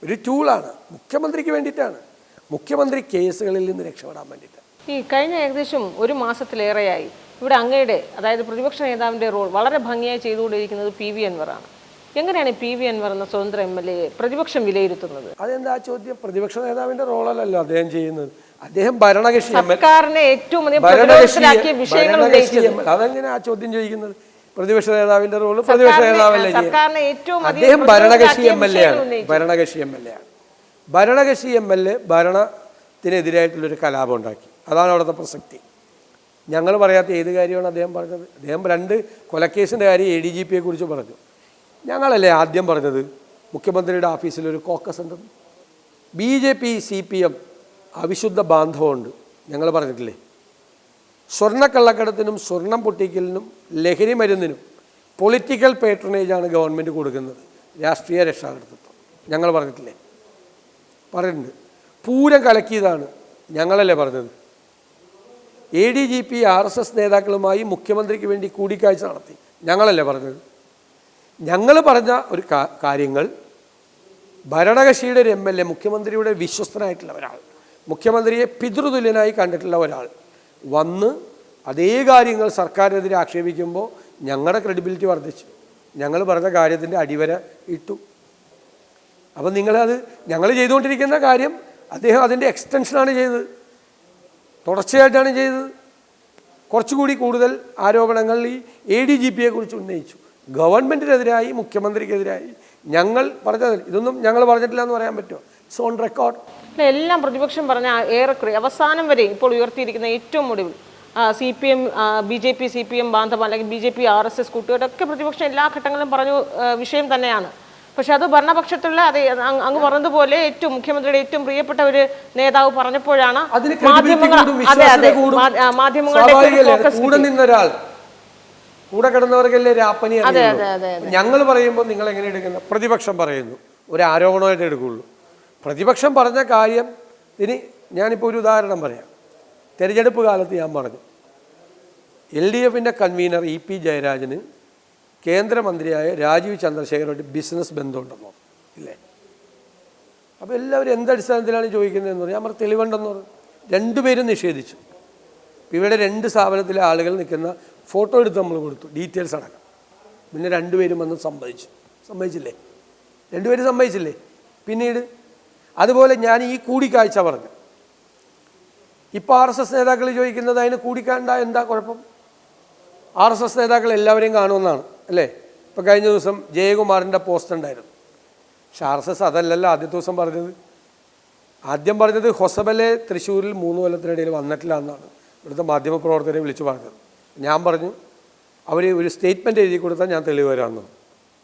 ഒരു ടൂളാണ്. മുഖ്യമന്ത്രിക്ക് വേണ്ടിയിട്ടാണ്. മുഖ്യമന്ത്രി കേസുകളിൽ നിന്ന് രക്ഷപ്പെടാൻ വേണ്ടിയിട്ട്. ഈ കഴിഞ്ഞ ഏകദേശം ഒരു മാസത്തിലേറെയായി ഇവിടെ അങ്ങയുടെ അതായത് പ്രതിപക്ഷ നേതാവിന്റെ റോൾ വളരെ ഭംഗിയായി ചെയ്തുകൊണ്ടിരിക്കുന്നത് പി വി അൻവറാണ്. എങ്ങനെയാണ് പി വി അൻവർ എന്ന സ്വതന്ത്ര എം എൽ എ പ്രതിപക്ഷം വിലയിരുത്തുന്നത്? അതെന്താ ചോദ്യം? പ്രതിപക്ഷ നേതാവിന്റെ റോളല്ലല്ലോ അദ്ദേഹം ചെയ്യുന്നത്. അദ്ദേഹം ഭരണകക്ഷി സർക്കാരിനെ ഏറ്റവും ഭരണകക്ഷി അതെങ്ങനെ ആ ചോദ്യം ചോദിക്കുന്നത്? പ്രതിപക്ഷ നേതാവിന്റെ റോൾ പ്രതിപക്ഷ നേതാവല്ലേ അദ്ദേഹം ഭരണകക്ഷി എം എൽ എ ആണ്. ഭരണകക്ഷി എം എൽ എ ആണ്. ഭരണകക്ഷി എം എൽ എ ഭരണത്തിനെതിരായിട്ടുള്ളൊരു കലാപം ഉണ്ടാക്കി. അതാണ് അവിടുത്തെ പ്രസക്തി. ഞങ്ങൾ പറയാത്ത ഏത് കാര്യമാണ് അദ്ദേഹം പറഞ്ഞത്? അദ്ദേഹം രണ്ട് കൊലക്കേസിന്റെ കാര്യം എ ഡി ജി പിയെ കുറിച്ച് പറഞ്ഞു. ഞങ്ങളല്ലേ ആദ്യം പറഞ്ഞത്? മുഖ്യമന്ത്രിയുടെ ഓഫീസിലൊരു കോക്കസ് ഉണ്ടെന്ന്. B J P C P M അവിശുദ്ധ ബാന്ധവമുണ്ട്. ഞങ്ങൾ പറഞ്ഞിട്ടില്ലേ? സ്വർണക്കള്ളക്കടത്തിനും സ്വർണം പൊട്ടിക്കലിനും ലഹരി മരുന്നിനും പൊളിറ്റിക്കൽ പേട്രണേജാണ് ഗവൺമെന്റ് കൊടുക്കുന്നത്. രാഷ്ട്രീയ രക്ഷാകർത്തൃത്വം ഞങ്ങൾ പറഞ്ഞിട്ടില്ലേ? പറഞ്ഞിട്ടുണ്ട്. പൂരം കലക്കിയതാണ്. ഞങ്ങളല്ലേ പറഞ്ഞത്? A D G P R S S നേതാക്കളുമായി മുഖ്യമന്ത്രിക്ക് വേണ്ടി കൂടിക്കാഴ്ച നടത്തി. ഞങ്ങളല്ലേ പറഞ്ഞത്? ഞങ്ങൾ പറഞ്ഞ ഒരു കാര്യങ്ങൾ ഭരണകക്ഷിയുടെ ഒരു എം എൽ എ മുഖ്യമന്ത്രിയുടെ വിശ്വസ്തനായിട്ടുള്ള ഒരാൾ. മുഖ്യമന്ത്രിയെ പിതൃതുല്യനായി കണ്ടിട്ടുള്ള ഒരാൾ വന്ന് അതേ കാര്യങ്ങൾ സർക്കാരിനെതിരെ ആക്ഷേപിക്കുമ്പോൾ ഞങ്ങളുടെ ക്രെഡിബിലിറ്റി വർദ്ധിച്ചു. ഞങ്ങൾ പറഞ്ഞ കാര്യത്തിന്റെ അടിവര ഇട്ടു. അപ്പം നിങ്ങളത് ഞങ്ങൾ ചെയ്തുകൊണ്ടിരിക്കുന്ന കാര്യം അദ്ദേഹം അതിന്റെ എക്സ്റ്റൻഷനാണ് ചെയ്തത്. തുടർച്ചയായിട്ടാണ് ചെയ്തത്. കുറച്ചുകൂടി കൂടുതൽ ആരോപണങ്ങൾ ഈ എ ഡി ജി പിയെ കുറിച്ച് ഉന്നയിച്ചു. ഗവൺമെന്റിനെതിരായി മുഖ്യമന്ത്രിക്കെതിരായി ഞങ്ങൾ പറഞ്ഞതിൽ ഇതൊന്നും ഞങ്ങൾ പറഞ്ഞിട്ടില്ല എന്ന് പറയാൻ പറ്റുമോ? ഇറ്റ്സ് ഓൺ റെക്കോർഡ് എല്ലാം പ്രതിപക്ഷം പറഞ്ഞ ഏറെക്കുറെ അവസാനം വരെ ഇപ്പോൾ ഉയർത്തിയിരിക്കുന്ന ഏറ്റവും ഒടുവിൽ C P M B J P C P M ബാന്ധവം അല്ലെങ്കിൽ B J P R S S കൂട്ടുകാരൊക്കെ പ്രതിപക്ഷം എല്ലാ ഘട്ടങ്ങളിലും പറഞ്ഞു വിഷയം തന്നെയാണ്. പക്ഷെ അത് ഭരണപക്ഷത്തുള്ള അത് അങ്ങ് പറഞ്ഞതുപോലെ ഏറ്റവും മുഖ്യമന്ത്രിയുടെ ഏറ്റവും പ്രിയപ്പെട്ട ഒരു നേതാവ് പറഞ്ഞപ്പോഴാണ് അതെ അതെ മാധ്യമങ്ങളുടെ കൂടെ കിടന്നവർക്കല്ലേ രാപ്പനി ഞങ്ങൾ പറയുമ്പോൾ നിങ്ങൾ എങ്ങനെ എടുക്കുന്നു പ്രതിപക്ഷം പറയുന്നു. ഒരു ആരോപണമായിട്ട് എടുക്കുള്ളൂ പ്രതിപക്ഷം പറഞ്ഞ കാര്യം ഇനി ഞാനിപ്പോൾ ഒരു ഉദാഹരണം പറയാം. തിരഞ്ഞെടുപ്പ് കാലത്ത് ഞാൻ പറഞ്ഞു എൽ ഡി എഫിന്റെ കൺവീനർ ഇ പി ജയരാജന് കേന്ദ്രമന്ത്രിയായ രാജീവ് ചന്ദ്രശേഖരോട് ബിസിനസ് ബന്ധമുണ്ടെന്നോ ഇല്ലേ? അപ്പോൾ എല്ലാവരും എന്തടിസ്ഥാനത്തിലാണ് ചോദിക്കുന്നതെന്ന് പറഞ്ഞാൽ അവർ തെളിവുണ്ടെന്ന് പറഞ്ഞു. രണ്ടുപേരും നിഷേധിച്ചു. ഇവിടെ രണ്ട് സ്ഥാപനത്തിലെ ആളുകൾ നിൽക്കുന്ന ഫോട്ടോ എടുത്ത് നമ്മൾ കൊടുത്തു ഡീറ്റെയിൽസ് അടക്കം. പിന്നെ രണ്ടുപേരും വന്ന് സമ്മതിച്ചു. സമ്മതിച്ചില്ലേ? രണ്ടുപേരും സമ്മതിച്ചില്ലേ? പിന്നീട് അതുപോലെ ഞാൻ ഈ കൂടിക്കാഴ്ച പറഞ്ഞു. ഇപ്പോൾ ആർ എസ് എസ് നേതാക്കൾ ചോദിക്കുന്നത് അതിന് കൂടിക്കാണ്ട എന്താ കുഴപ്പം? ആർ എസ് എസ് നേതാക്കൾ എല്ലാവരെയും കാണുമെന്നാണ് അല്ലേ? ഇപ്പോൾ കഴിഞ്ഞ ദിവസം ജയകുമാറിന്റെ പോസ്റ്റ് ഉണ്ടായിരുന്നു. പക്ഷെ ആർ എസ് എസ് അതല്ലല്ലോ ആദ്യത്തെ ദിവസം പറഞ്ഞത്. ആദ്യം പറഞ്ഞത് ഹൊസബലെ തൃശ്ശൂരിൽ മൂന്ന് കൊല്ലത്തിനിടയിൽ വന്നിട്ടില്ല എന്നാണ് ഇവിടുത്തെ മാധ്യമപ്രവർത്തകരെ വിളിച്ചു പറഞ്ഞത്. ഞാൻ പറഞ്ഞു അവർ ഒരു സ്റ്റേറ്റ്മെന്റ് എഴുതി കൊടുത്താൽ ഞാൻ തെളിവ് വരാമെന്ന്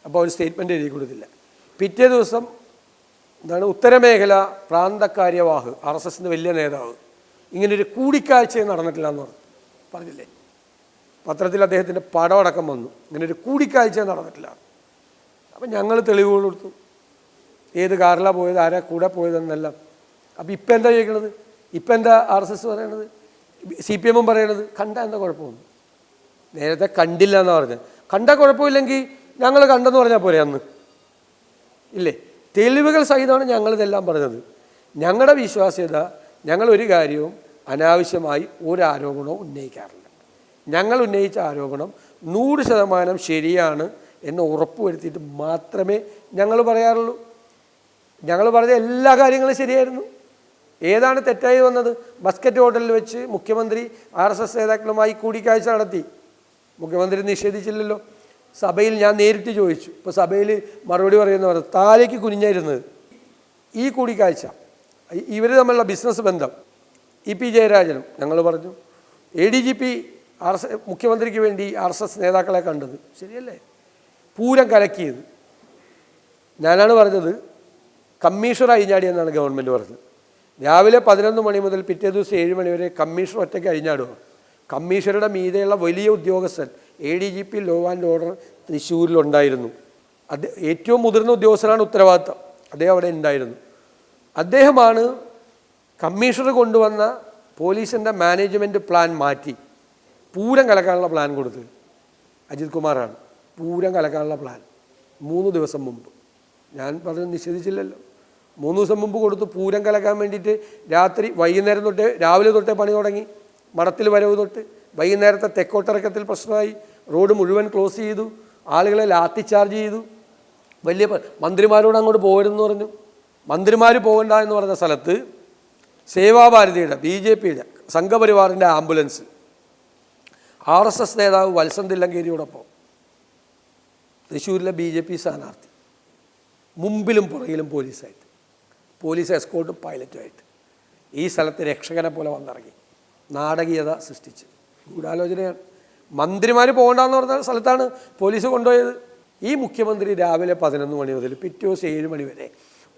അപ്പോൾ അവർ സ്റ്റേറ്റ്മെന്റ് എഴുതി കൊടുത്തില്ല. പിറ്റേ ദിവസം എന്താണ് ഉത്തരമേഖല പ്രാന്തകാര്യവാഹ് ആർ എസ് എസിന്റെ വലിയ നേതാവ്. ഇങ്ങനൊരു കൂടിക്കാഴ്ച നടന്നിട്ടില്ല എന്ന് പറഞ്ഞു പറഞ്ഞില്ലേ? പത്രത്തിൽ അദ്ദേഹത്തിന്റെ പടമടക്കം വന്നു. ഇങ്ങനൊരു കൂടിക്കാഴ്ച നടന്നിട്ടില്ല. അപ്പം ഞങ്ങൾ തെളിവുകൾ കൊടുത്തു. ഏത് കാറിലാണ് പോയത് ആരാ കൂടെ പോയതെന്നെല്ലാം. അപ്പോൾ ഇപ്പം എന്താ ചോദിക്കണത്? ഇപ്പം എന്താ ആർ എസ് എസ് പറയണത്? സി പി എമ്മും പറയണത്? കണ്ട എന്താ കുഴപ്പമൊന്നും? നേരത്തെ കണ്ടില്ല എന്നാണ് പറഞ്ഞത്. കണ്ട കുഴപ്പമില്ലെങ്കിൽ ഞങ്ങൾ കണ്ടെന്ന് പറഞ്ഞാൽ പോരെ അന്ന്? ഇല്ലേ? തെളിവുകൾ സഹിതമാണ് ഞങ്ങളിതെല്ലാം പറഞ്ഞത്. ഞങ്ങളുടെ വിശ്വാസ്യത ഞങ്ങൾ ഒരു കാര്യവും അനാവശ്യമായി ഒരു ആരോപണവും ഉന്നയിക്കാറില്ല. ഞങ്ങൾ ഉന്നയിച്ച ആരോപണം നൂറ് ശതമാനം ശരിയാണ് എന്ന് ഉറപ്പുവരുത്തിയിട്ട് മാത്രമേ ഞങ്ങൾ പറയാറുള്ളൂ. ഞങ്ങൾ പറഞ്ഞ എല്ലാ കാര്യങ്ങളും ശരിയായിരുന്നു. ഏതാണ് തെറ്റായി വന്നത്? ബസ്ക്കറ്റ് ഹോട്ടലിൽ വെച്ച് മുഖ്യമന്ത്രി ആർ എസ് എസ് നേതാക്കളുമായി കൂടിക്കാഴ്ച നടത്തി. മുഖ്യമന്ത്രി നിഷേധിച്ചില്ലല്ലോ. സഭയിൽ ഞാൻ നേരിട്ട് ചോദിച്ചു. ഇപ്പോൾ സഭയിൽ മറുപടി പറയുന്ന പറഞ്ഞു താഴേക്ക് കുനിഞ്ഞിരുന്നത് ഈ കൂടിക്കാഴ്ച ഇവർ തമ്മിലുള്ള ബിസിനസ് ബന്ധം. ഇ പി ജയരാജനും ഞങ്ങൾ പറഞ്ഞു A D G P R S മുഖ്യമന്ത്രിക്ക് വേണ്ടി ആർ എസ് എസ് നേതാക്കളെ കണ്ടത്. ശരിയല്ലേ? പൂരം കലക്കിയത്. ഞാനാണ് പറഞ്ഞത് കമ്മീഷണർ അഴിഞ്ഞാടി എന്നാണ് ഗവൺമെന്റ് പറഞ്ഞത്. രാവിലെ പതിനൊന്ന് മണി മുതൽ പിറ്റേ ദിവസം ഏഴ് മണി വരെ കമ്മീഷണർ ഒറ്റയ്ക്ക് അഴിഞ്ഞാടുക കമ്മീഷണറുടെ മീതെയുള്ള വലിയ ഉദ്യോഗസ്ഥൻ A D G P law and order തൃശ്ശൂരിലുണ്ടായിരുന്നു. അത് ഏറ്റവും മുതിർന്ന ഉദ്യോഗസ്ഥനാണ് ഉത്തരവാദിത്തം. അദ്ദേഹം അവിടെ ഉണ്ടായിരുന്നു. അദ്ദേഹമാണ് കമ്മീഷണർ കൊണ്ടുവന്ന പോലീസിന്റെ മാനേജ്മെന്റ് പ്ലാൻ മാറ്റി. പൂരം കലക്കാനുള്ള പ്ലാൻ കൊടുത്തത്. അജിത് കുമാറാണ്. പൂരം കലക്കാനുള്ള പ്ലാൻ മൂന്ന് ദിവസം മുമ്പ്. ഞാൻ പറഞ്ഞു നിഷേധിച്ചില്ലല്ലോ. മൂന്ന് ദിവസം മുമ്പ് കൊടുത്ത് പൂരം കലക്കാൻ വേണ്ടിയിട്ട് രാത്രി വൈകുന്നേരം തൊട്ട് രാവിലെ തൊട്ടേ പണി തുടങ്ങി. മഠത്തിൽ വരവ് തൊട്ട്. വൈകുന്നേരത്തെ തെക്കോട്ടിറക്കത്തിൽ പ്രശ്നമായി റോഡ് മുഴുവൻ ക്ലോസ് ചെയ്തു ആളുകളെ ലാത്തി ചാർജ് ചെയ്തു. വലിയ മന്ത്രിമാരോട് അങ്ങോട്ട് പോകരുതെന്ന് പറഞ്ഞു. മന്ത്രിമാർ പോകണ്ട എന്ന് പറഞ്ഞ സ്ഥലത്ത് സേവാഭാരതിയുടെ ബി ജെ പിയുടെ സംഘപരിവാറിന്റെ ആംബുലൻസ്. ആർ എസ് എസ് നേതാവ് വത്സൻ തില്ലങ്കേരിയോടൊപ്പം. തൃശ്ശൂരിലെ ബി ജെ പി സ്ഥാനാർത്ഥി. മുമ്പിലും പുറകിലും പോലീസായിട്ട്. പോലീസ് എസ്കോർട്ടും പൈലറ്റുമായിട്ട്. ഈ സ്ഥലത്ത് രക്ഷകനെ പോലെ വന്നിറങ്ങി. നാടകീയത സൃഷ്ടിച്ച്. ഗൂഢാലോചനയാണ് മന്ത്രിമാർ പോകണ്ടെന്ന് പറഞ്ഞ സ്ഥലത്താണ് പോലീസ് കൊണ്ടുപോയത്. ഈ മുഖ്യമന്ത്രി രാവിലെ പതിനൊന്ന് മണി മുതൽ പിറ്റേ ദിവസം ഏഴ് മണി വരെ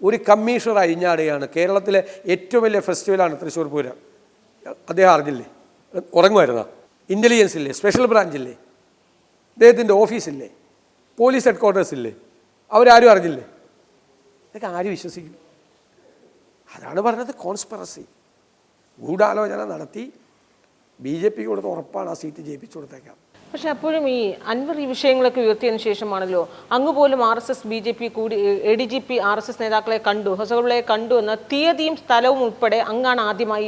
ഒരു കമ്മീഷണർ അഴിഞ്ഞാടുകയാണ് കേരളത്തിലെ ഏറ്റവും വലിയ ഫെസ്റ്റിവലാണ് തൃശ്ശൂർ പൂരം. അദ്ദേഹം അറിഞ്ഞില്ലേ? ഉറങ്ങുമായിരുന്നോ? ഇന്റലിജൻസ് ഇല്ലേ? സ്പെഷ്യൽ ബ്രാഞ്ചില്ലേ അദ്ദേഹത്തിന്റെ ഓഫീസില്ലേ പോലീസ് ഹെഡ് ക്വാർട്ടേഴ്സ് ഇല്ലേ? അവരാരും അറിഞ്ഞില്ലേ? ഇതൊക്കെ ആര് വിശ്വസിക്കും? അതാണ് പറഞ്ഞത് കോൺസ്പെറസി ഗൂഢാലോചന നടത്തി ബി ജെ പിക്ക് കൊടുത്ത ഉറപ്പാണ് ആ സീറ്റ് ജയിപ്പിച്ചു കൊടുത്തേക്കാം. പക്ഷെ അപ്പോഴും ഈ അൻവർ ഈ വിഷയങ്ങളൊക്കെ ഉയർത്തിയതിനു ശേഷമാണല്ലോ അങ്ങ് പോലും R S S B J P കൂടി A D G P R S S നേതാക്കളെ കണ്ടു ഹൊസബിളെ കണ്ടു എന്ന തീയതിയും സ്ഥലവും ഉൾപ്പെടെ അങ്ങാണ് ആദ്യമായി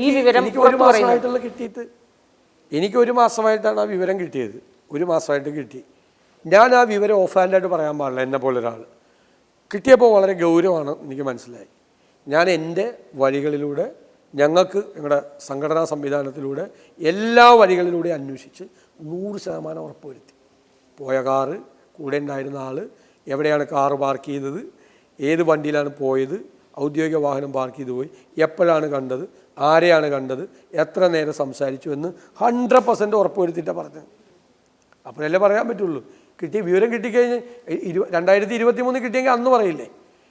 ഈ- വിവരം കിട്ടിയിട്ട് എനിക്ക് ഒരു മാസമായിട്ടാണ് ആ വിവരം കിട്ടിയത്. ഒരു മാസമായിട്ട് കിട്ടി. ഞാൻ ആ വിവരം ഓഫ് ഹാൻഡായിട്ട് പറയാൻ പാടില്ല എന്നെ പോലെ ഒരാൾ. കിട്ടിയപ്പോൾ വളരെ ഗൗരവമാണ് എനിക്ക് മനസ്സിലായി. ഞാൻ എന്റെ വഴികളിലൂടെ ഞങ്ങൾക്ക് ഞങ്ങളുടെ സംഘടനാ സംവിധാനത്തിലൂടെ എല്ലാ വഴികളിലൂടെ അന്വേഷിച്ച് നൂറ് ശതമാനം ഉറപ്പുവരുത്തി. പോയ കാറ് കൂടെ ഉണ്ടായിരുന്ന ആൾ എവിടെയാണ് കാറ് പാർക്ക് ചെയ്തത് ഏത് വണ്ടിയിലാണ് പോയത് ഔദ്യോഗിക വാഹനം പാർക്ക് ചെയ്തു പോയി എപ്പോഴാണ് കണ്ടത് ആരെയാണ് കണ്ടത് എത്ര നേരം സംസാരിച്ചു എന്ന് ഹൺഡ്രഡ് പെർസെന്റ് ഉറപ്പുവരുത്തിയിട്ടാണ് പറഞ്ഞത്. അപ്പോഴല്ലേ പറയാൻ പറ്റുള്ളൂ. കിട്ടിയ വിവരം കിട്ടിക്കഴിഞ്ഞ് ഇരു രണ്ടായിരത്തി ഇരുപത്തി മൂന്ന് കിട്ടിയെങ്കിൽ അന്ന് പറയില്ലേ.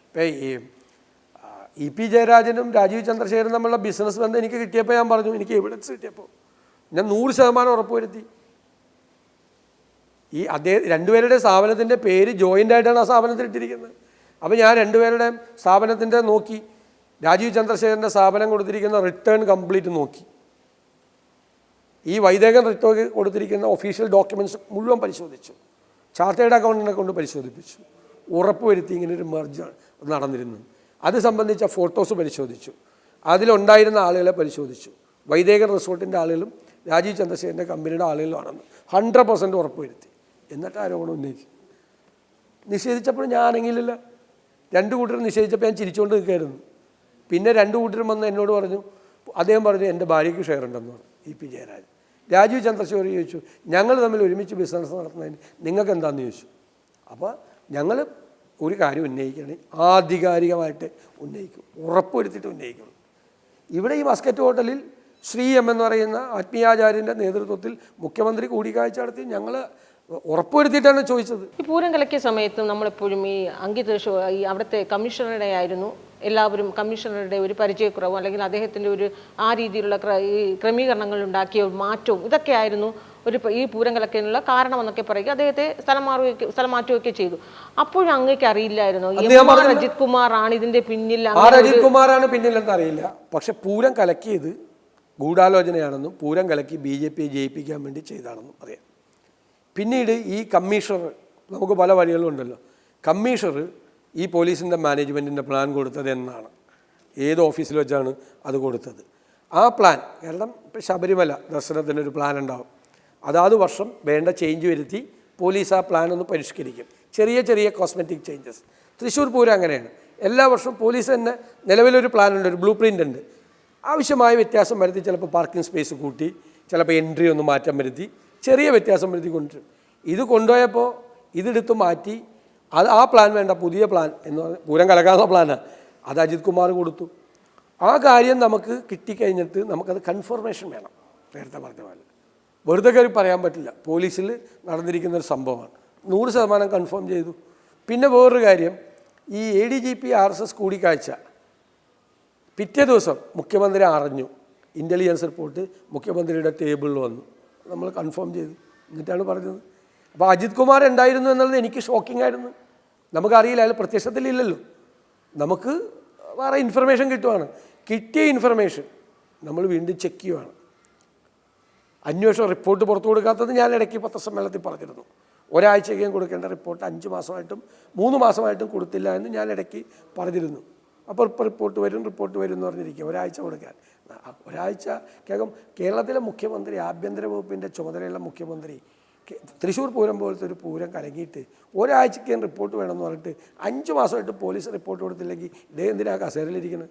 ഇപ്പം ഇ പി ജയരാജനും രാജീവ് ചന്ദ്രശേഖരനും തമ്മിലുള്ള ബിസിനസ് ബന്ധം എനിക്ക് കിട്ടിയപ്പോൾ ഞാൻ പറഞ്ഞു എനിക്ക് എവിഡൻസ് കിട്ടിയപ്പോൾ. ഞാൻ നൂറ് ശതമാനം ഉറപ്പുവരുത്തി. ഈ അദ്ദേഹം രണ്ടുപേരുടെ സ്ഥാപനത്തിന്റെ പേര് ജോയിന്റ് ആയിട്ടാണ് ആ സ്ഥാപനത്തിൽ ഇട്ടിരിക്കുന്നത്. അപ്പോൾ ഞാൻ രണ്ടുപേരുടെയും സ്ഥാപനത്തിന്റെ നോക്കി രാജീവ് ചന്ദ്രശേഖരന്റെ സ്ഥാപനം കൊടുത്തിരിക്കുന്ന റിട്ടേൺ കംപ്ലീറ്റ് നോക്കി. ഈ വൈദേകൻ റിട്ടേൺ കൊടുത്തിരിക്കുന്ന ഒഫീഷ്യൽ ഡോക്യുമെന്റ്സ് മുഴുവൻ പരിശോധിച്ചു. ചാർട്ടേഡ് അക്കൗണ്ടിനെ കൊണ്ട് പരിശോധിപ്പിച്ചു. ഉറപ്പുവരുത്തി ഇങ്ങനെ ഒരു മെർജ് നടന്നിരുന്നു. അത് സംബന്ധിച്ച ഫോട്ടോസ് പരിശോധിച്ചു. അതിലുണ്ടായിരുന്ന ആളുകളെ പരിശോധിച്ചു. വൈദേകൻ റിസോർട്ടിന്റെ ആളുകളും രാജീവ് ചന്ദ്രശേഖരന്റെ കമ്പനിയുടെ ആളുകളുമാണെന്ന് ഹൺഡ്രഡ് പെർസെന്റ് ഉറപ്പുവരുത്തി. എന്നിട്ട് ആരോപണം ഉന്നയിച്ചു. നിഷേധിച്ചപ്പോൾ ഞാൻ അനങ്ങിയില്ല രണ്ട് കൂട്ടരും നിഷേധിച്ചപ്പോൾ ഞാൻ ചിരിച്ചുകൊണ്ട് നിൽക്കായിരുന്നു പിന്നെ രണ്ട് കൂട്ടരും വന്ന് എന്നോട് പറഞ്ഞു അദ്ദേഹം പറഞ്ഞു എന്റെ ഭാര്യയ്ക്ക് ഷെയർ ഉണ്ടെന്ന് പറഞ്ഞു ഇ പി ജയരാജൻ. രാജീവ് ചന്ദ്രശേഖർ ചോദിച്ചു ഞങ്ങൾ തമ്മിൽ ഒരുമിച്ച് ബിസിനസ് നടത്തുന്നതിന് നിങ്ങൾക്ക് എന്താണെന്ന് ചോദിച്ചു? അപ്പോൾ ഞങ്ങൾ ഒരു കാര്യം ഉന്നയിക്കണേ ആധികാരികമായിട്ട് ഉന്നയിക്കും. ഉറപ്പുവരുത്തിയിട്ട് ഉന്നയിക്കണം ഇവിടെ ഈ മസ്കറ്റ് ഹോട്ടലിൽ ശ്രീ എം എന്ന് പറയുന്ന ആത്മീയാചാര്യന്റെ നേതൃത്വത്തിൽ മുഖ്യമന്ത്രി കൂടിക്കാഴ്ച നടത്തി. ഞങ്ങൾ ഉറപ്പുവരുത്തിയിട്ടാണ് ചോദിച്ചത്. ഈ പൂരം കലക്കിയ സമയത്തും നമ്മളെപ്പോഴും ഈ അങ്കിത് ഈ അവിടുത്തെ കമ്മീഷണറുടെ ആയിരുന്നു. എല്ലാവരും കമ്മീഷണറുടെ ഒരു പരിചയക്കുറവും അല്ലെങ്കിൽ അദ്ദേഹത്തിന്റെ ഒരു ആ രീതിയിലുള്ള ഈ ക്രമീകരണങ്ങൾ ഉണ്ടാക്കിയ മാറ്റവും ഇതൊക്കെ ആയിരുന്നു. ഒരു ഈ പൂരം കലക്കിനുള്ള കാരണമെന്നൊക്കെ പറയുക അദ്ദേഹത്തെ സ്ഥലം മാറുകയൊക്കെ സ്ഥലം മാറ്റുകയൊക്കെ ചെയ്തു. അപ്പോഴും അങ്ങേക്ക് അറിയില്ലായിരുന്നു. അജിത് കുമാറാണ് ഇതിന്റെ പിന്നിൽ അജിത് കുമാറാണ് പിന്നിലെന്ന് അറിയില്ല. പക്ഷെ പൂരം കലക്കിയത് ഗൂഢാലോചനയാണെന്നും പൂരം കലക്കി ബി ജെ പിയെ ജയിപ്പിക്കാൻ വേണ്ടി ചെയ്താണെന്നും അറിയാം. പിന്നീട് ഈ കമ്മീഷണർ നമുക്ക് പല വഴികളുണ്ടല്ലോ കമ്മീഷണർ ഈ പോലീസിന്റെ മാനേജ്മെന്റിന്റെ പ്ലാൻ കൊടുത്തത് എന്നാണ്. ഏത് ഓഫീസിൽ വെച്ചാണ് അത് കൊടുത്തത്? ആ പ്ലാൻ കാരണം ഇപ്പം ശബരിമല ദർശനത്തിന് ഒരു പ്ലാൻ ഉണ്ടാവും. അതാത് വർഷം വേണ്ട ചേഞ്ച് വരുത്തി പോലീസ് ആ പ്ലാൻ ഒന്ന് പരിഷ്കരിക്കും. ചെറിയ ചെറിയ കോസ്മെറ്റിക് ചേഞ്ചസ് തൃശ്ശൂർ പൂരം അങ്ങനെയാണ്. എല്ലാ വർഷവും പോലീസ് തന്നെ നിലവിലൊരു പ്ലാൻ ഉണ്ട് ഒരു ബ്ലൂ പ്രിന്റ് ഉണ്ട്. ആവശ്യമായ വ്യത്യാസം വരുത്തി ചിലപ്പോൾ പാർക്കിംഗ് സ്പേസ് കൂട്ടി ചിലപ്പോൾ എൻട്രി ഒന്ന് മാറ്റം വരുത്തി ചെറിയ വ്യത്യാസം വരുത്തി കൊണ്ടുവരും ഇത് കൊണ്ടുപോയപ്പോൾ ഇതെടുത്ത് മാറ്റി അത് ആ പ്ലാൻ വേണ്ട പുതിയ പ്ലാൻ എന്ന് പറഞ്ഞാൽ പൂരം കലക്കാനുള്ള പ്ലാനാണ് അത് അജിത് കുമാർ കൊടുത്തു. ആ കാര്യം നമുക്ക് കിട്ടിക്കഴിഞ്ഞിട്ട് നമുക്കത് കൺഫർമേഷൻ വേണം. നേരത്തെ പറഞ്ഞ പോലെ. വെറുതെ കയറി പറയാൻ പറ്റില്ല. പോലീസിൽ നടന്നിരിക്കുന്ന ഒരു സംഭവമാണ്. നൂറ് ശതമാനം കൺഫേം ചെയ്തു. പിന്നെ വേറൊരു കാര്യം ഈ A D G P R S S കൂടിക്കാഴ്ച പിറ്റേ ദിവസം മുഖ്യമന്ത്രി അറിഞ്ഞു. ഇന്റലിജൻസ് റിപ്പോർട്ട് മുഖ്യമന്ത്രിയുടെ ടേബിളിൽ വന്നു. നമ്മൾ കൺഫേം ചെയ്തു. എന്നിട്ടാണ് പറഞ്ഞത്. അപ്പോൾ അജിത് കുമാർ ഉണ്ടായിരുന്നു എന്നുള്ളത് എനിക്ക് ഷോക്കിംഗ് ആയിരുന്നു. നമുക്കറിയില്ല അയാൾ പ്രത്യക്ഷത്തിലില്ലല്ലോ. നമുക്ക് വേറെ ഇൻഫർമേഷൻ കിട്ടുവാണ്. കിട്ടിയ ഇൻഫർമേഷൻ നമ്മൾ വീണ്ടും ചെക്ക് ചെയ്യുവാണ്. അന്വേഷണ റിപ്പോർട്ട് പുറത്തു കൊടുക്കാത്തത് ഞാൻ ഇടയ്ക്ക് പത്രസമ്മേളനത്തിൽ പറഞ്ഞിരുന്നു. ഒരാഴ്ചയ്ക്കും കൊടുക്കേണ്ട റിപ്പോർട്ട് അഞ്ച് മാസമായിട്ടും മൂന്ന് മാസമായിട്ടും കൊടുത്തില്ല എന്ന് ഞാൻ ഇടയ്ക്ക് പറഞ്ഞിരുന്നു. അപ്പോൾ ഇപ്പോൾ റിപ്പോർട്ട് വരും റിപ്പോർട്ട് വരും എന്ന് പറഞ്ഞിരിക്കുക. ഒരാഴ്ച കൊടുക്കാൻ. ഒരാഴ്ച കേൾക്കും കേരളത്തിലെ മുഖ്യമന്ത്രി ആഭ്യന്തര വകുപ്പിന്റെ ചുമതലയുള്ള മുഖ്യമന്ത്രി തൃശ്ശൂർ പൂരം പോലത്തെ ഒരു പൂരം കലങ്ങിയിട്ട് ഒരാഴ്ചയ്ക്ക് റിപ്പോർട്ട് വേണമെന്ന് പറഞ്ഞിട്ട് അഞ്ച് മാസമായിട്ട് പോലീസ് റിപ്പോർട്ട് കൊടുത്തില്ലെങ്കിൽ ഇതേ എന്തിനാ കസേരയിലിരിക്കുന്നത്?